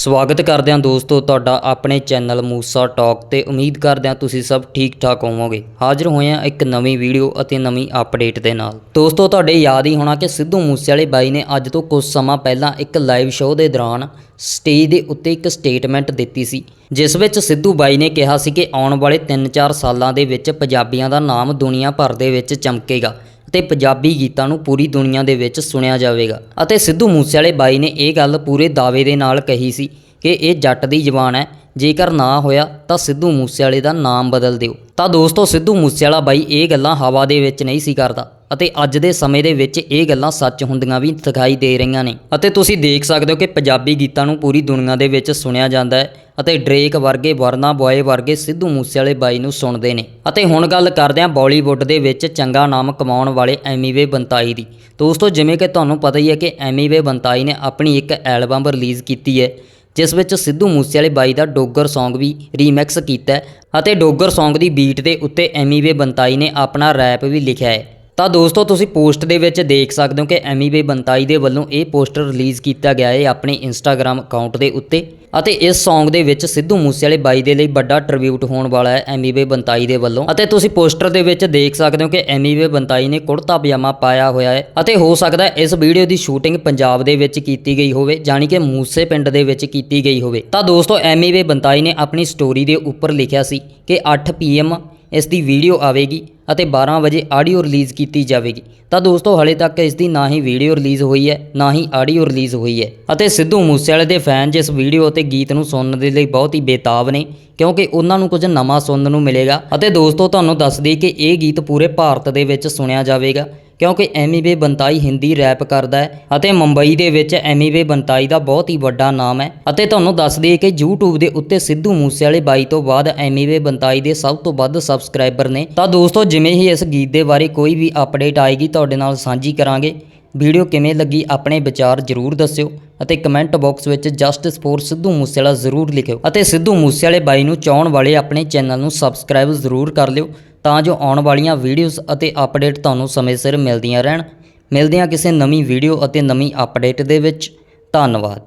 ਸਵਾਗਤ ਕਰਦੇ ਹਾਂ ਦੋਸਤੋ ਤੁਹਾਡਾ ਆਪਣੇ ਚੈਨਲ ਮੂਸਾ ਟਾਕ ਤੇ ਉਮੀਦ ਕਰਦੇ ਹਾਂ ਤੁਸੀਂ ਸਭ ਠੀਕ ਠਾਕ ਹੋਵੋਗੇ। ਹਾਜ਼ਰ ਹੋਏ ਹਾਂ ਇੱਕ ਨਵੀਂ ਵੀਡੀਓ ਅਤੇ ਨਵੀਂ ਅਪਡੇਟ ਦੇ ਨਾਲ। ਦੋਸਤੋ ਤੁਹਾਡੇ ਯਾਦ ਹੀ ਹੋਣਾ ਕਿ ਸਿੱਧੂ ਮੂਸੇਵਾਲੇ ਬਾਈ ਨੇ ਅੱਜ ਤੋਂ ਕੁਝ ਸਮਾਂ ਪਹਿਲਾਂ ਇੱਕ ਲਾਈਵ ਸ਼ੋਅ ਦੇ ਦੌਰਾਨ ਸਟੇਜ ਦੇ ਉੱਤੇ ਇੱਕ ਸਟੇਟਮੈਂਟ ਦਿੱਤੀ ਸੀ, ਜਿਸ ਵਿੱਚ ਸਿੱਧੂ ਬਾਈ ਨੇ ਕਿਹਾ ਸੀ ਕਿ ਆਉਣ ਵਾਲੇ 3-4 ਸਾਲਾਂ ਦੇ ਵਿੱਚ ਪੰਜਾਬੀਆਂ ਦਾ ਨਾਮ ਦੁਨੀਆ ਭਰ ਦੇ ਵਿੱਚ ਚਮਕੇਗਾ। ਅਤੇ ਪੰਜਾਬੀ ਗੀਤਾਂ ਨੂੰ ਪੂਰੀ ਦੁਨੀਆ ਦੇ ਵਿੱਚ ਸੁਣਿਆ ਜਾਵੇਗਾ। ਅਤੇ ਸਿੱਧੂ ਮੂਸੇਵਾਲੇ ਬਾਈ ਨੇ ਇਹ ਗੱਲ ਪੂਰੇ ਦਾਅਵੇ ਦੇ ਨਾਲ ਕਹੀ ਸੀ ਕਿ ਇਹ ਜੱਟ ਦੀ ਜ਼ਬਾਨ ਹੈ। ਜੇਕਰ ਨਾ ਹੋਇਆ ਤਾਂ ਸਿੱਧੂ ਮੂਸੇਵਾਲੇ ਦਾ ਨਾਮ ਬਦਲ ਦਿਓ। ਤਾਂ ਦੋਸਤੋ ਸਿੱਧੂ ਮੂਸੇਵਾਲਾ ਬਾਈ ਇਹ ਗੱਲਾਂ ਹਵਾ ਦੇ ਵਿੱਚ ਨਹੀਂ ਸੀ ਕਰਦਾ ਅਤੇ ਅੱਜ ਦੇ ਸਮੇਂ ਦੇ ਵਿੱਚ ਇਹ ਗੱਲਾਂ ਸੱਚ ਹੁੰਦੀਆਂ ਵੀ ਦਿਖਾਈ ਦੇ ਰਹੀਆਂ ਨੇ। ਅਤੇ ਤੁਸੀਂ ਦੇਖ ਸਕਦੇ ਹੋ ਕਿ ਪੰਜਾਬੀ ਗੀਤਾਂ ਨੂੰ ਪੂਰੀ ਦੁਨੀਆ ਦੇ ਵਿੱਚ ਸੁਣਿਆ ਜਾਂਦਾ ਹੈ ਅਤੇ ਡਰੇਕ ਵਰਗੇ, ਵਰਨਾ ਬॉय ਵਰਗੇ ਸਿੱਧੂ ਮੂਸੇਵਾਲੇ ਬਾਈ ਨੂੰ ਸੁਣਦੇ ਨੇ। ਅਤੇ ਹੁਣ ਗੱਲ ਕਰਦੇ ਹਾਂ ਬਾਲੀਵੁੱਡ ਦੇ ਵਿੱਚ ਚੰਗਾ ਨਾਮ ਕਮਾਉਣ ਵਾਲੇ ਐਮੀਵੇ ਬੰਤਾਈ ਦੀ। ਦੋਸਤੋ ਜਿਵੇਂ ਕਿ ਤੁਹਾਨੂੰ ਪਤਾ ਹੀ ਹੈ ਕਿ ਐਮੀਵੇ ਬੰਤਾਈ ਨੇ ਆਪਣੀ ਇੱਕ ਐਲਬਮ ਰਿਲੀਜ਼ ਕੀਤੀ ਹੈ। ਜਿਸ ਵਿੱਚ ਸਿੱਧੂ ਮੂਸੇਵਾਲੇ ਬਾਈ ਦਾ ਡੋਗਰ Song ਵੀ ਰੀਮਿਕਸ ਕੀਤਾ ਹੈ ਅਤੇ ਡੋਗਰ Song ਦੀ ਬੀਟ ਦੇ ਉੱਤੇ ਐਮੀਵੇ ਬੰਤਾਈ ਨੇ ਆਪਣਾ ਰੈਪ ਵੀ ਲਿਖਿਆ ਹੈ। ਤਾਂ ਦੋਸਤੋ, ਤੁਸੀਂ ਪੋਸਟ ਦੇ ਵਿੱਚ ਦੇਖ ਸਕਦੇ ਹੋ ਕਿ ਐਮੀ ਬੇ ਬੰਤਾਈ ਦੇ ਵੱਲੋਂ ਇਹ ਪੋਸਟਰ ਰਿਲੀਜ਼ ਕੀਤਾ ਗਿਆ ਹੈ ਆਪਣੇ ਇੰਸਟਾਗ੍ਰam ਅਕਾਊਂਟ ਦੇ ਉੱਤੇ ਅਤੇ ਇਸ Song ਦੇ ਵਿੱਚ ਸਿੱਧੂ ਮੂਸੇਵਾਲੇ ਬਾਈ ਦੇ ਲਈ ਵੱਡਾ ਟ੍ਰਿਬਿਊਟ ਹੋਣ ਵਾਲਾ ਹੈ ਐਮੀ ਬੇ ਬੰਤਾਈ ਦੇ ਵੱਲੋਂ ਅਤੇ ਤੁਸੀਂ ਪੋਸਟਰ ਦੇ ਵਿੱਚ ਦੇਖ ਸਕਦੇ ਹੋ ਕਿ ਐਮੀ ਬੇ ਬੰਤਾਈ ਨੇ ਕੁੜਤਾ ਪਜਾਮਾ ਪਾਇਆ ਹੋਇਆ ਹੈ ਅਤੇ ਹੋ ਸਕਦਾ ਹੈ ਇਸ ਵੀਡੀਓ ਦੀ ਸ਼ੂਟਿੰਗ ਪੰਜਾਬ ਦੇ ਵਿੱਚ ਕੀਤੀ ਗਈ ਹੋਵੇ, ਜਾਣੀ ਕਿ ਮੂਸੇ ਪਿੰਡ ਦੇ ਵਿੱਚ ਕੀਤੀ ਗਈ ਹੋਵੇ। ਤਾਂ ਦੋਸਤੋ, ਐਮੀ ਬੇ ਬੰਤਾਈ ਨੇ ਆਪਣੀ ਸਟੋਰੀ ਦੇ ਉੱਪਰ ਲਿਖਿਆ ਸੀ ਕਿ 8 ਪੀਐਮ ਇਸ ਦੀ ਵੀਡੀਓ ਆਵੇਗੀ ਅਤੇ 12 ਵਜੇ ਆਡੀਓ ਰਿਲੀਜ਼ ਕੀਤੀ ਜਾਵੇਗੀ। ਤਾਂ ਦੋਸਤੋ, ਹਲੇ ਤੱਕ ਇਸ ਦੀ ਨਾ ਹੀ ਵੀਡੀਓ ਰਿਲੀਜ਼ ਹੋਈ ਹੈ, ਨਾ ਹੀ ਆਡੀਓ ਰਿਲੀਜ਼ ਹੋਈ ਹੈ। ਅਤੇ ਸਿੱਧੂ ਮੂਸੇਵਾਲੇ ਦੇ ਫੈਨ ਜਿਸ ਵੀਡੀਓ ਅਤੇ ਗੀਤ ਨੂੰ ਸੁਣਨ ਦੇ ਲਈ ਬਹੁਤ ਹੀ ਬੇਤਾਬ ਨੇ, ਕਿਉਂਕਿ ਉਹਨਾਂ ਨੂੰ ਕੁਝ ਨਵਾਂ ਸੁਣਨ ਨੂੰ ਮਿਲੇਗਾ। ਅਤੇ ਦੋਸਤੋ, ਤੁਹਾਨੂੰ ਦੱਸ ਦਈਏ ਕਿ ਇਹ ਗੀਤ ਪੂਰੇ ਭਾਰਤ ਦੇ ਵਿੱਚ ਸੁਣਿਆ ਜਾਵੇਗਾ। ਕਿਉਂਕਿ ਐਮੀਵੇ ਬੰਤਾਈ ਹਿੰਦੀ ਰੈਪ ਕਰਦਾ ਹੈ ਅਤੇ ਮੁੰਬਈ ਦੇ ਵਿੱਚ ਐਮੀਵੇ ਬੰਤਾਈ ਦਾ ਬਹੁਤ ਹੀ ਵੱਡਾ ਨਾਮ ਹੈ। ਅਤੇ ਤੁਹਾਨੂੰ ਦੱਸ ਦਈਏ ਕਿ YouTube ਦੇ ਉੱਤੇ ਸਿੱਧੂ ਮੂਸੇਵਾਲੇ ਬਾਈ ਤੋਂ ਬਾਅਦ ਐਮੀਵੇ ਬੰਤਾਈ ਦੇ ਸਭ ਤੋਂ ਵੱਧ ਸਬਸਕ੍ਰਾਈਬਰ ਨੇ। ਤਾਂ ਦੋਸਤੋ, ਜਿਵੇਂ ਹੀ ਇਸ ਗੀਤ ਦੇ ਬਾਰੇ ਕੋਈ ਵੀ ਅਪਡੇਟ ਆਏਗੀ, ਤੁਹਾਡੇ ਨਾਲ ਸਾਂਝੀ ਕਰਾਂਗੇ। ਵੀਡੀਓ ਕਿਵੇਂ ਲੱਗੀ ਆਪਣੇ ਵਿਚਾਰ ਜ਼ਰੂਰ ਦੱਸਿਓ ਅਤੇ ਕਮੈਂਟ ਬਾਕਸ ਵਿੱਚ ਜਸਟਿਸ ਫੋਰ ਸਿੱਧੂ ਮੂਸੇਵਾਲਾ ਜ਼ਰੂਰ ਲਿਖਿਓ ਅਤੇ ਸਿੱਧੂ ਮੂਸੇਵਾਲੇ ਬਾਈ ਨੂੰ ਚਾਹਣ ਵਾਲੇ ਆਪਣੇ ਚੈਨਲ ਨੂੰ ਸਬਸਕ੍ਰਾਈਬ ਜ਼ਰੂਰ ਕਰ ਲਿਓ ਤਾਂ ਜੋ ਆਉਣ ਵਾਲੀਆਂ ਵੀਡੀਓਜ਼ ਅਤੇ ਅਪਡੇਟ ਤੁਹਾਨੂੰ ਸਮੇਂ ਸਿਰ ਮਿਲਦੀਆਂ ਰਹਿਣ। ਮਿਲਦੇ ਹਾਂ ਕਿਸੇ ਨਵੀਂ ਵੀਡੀਓ ਅਤੇ ਨਵੀਂ ਅਪਡੇਟ ਦੇ ਵਿੱਚ। ਧੰਨਵਾਦ।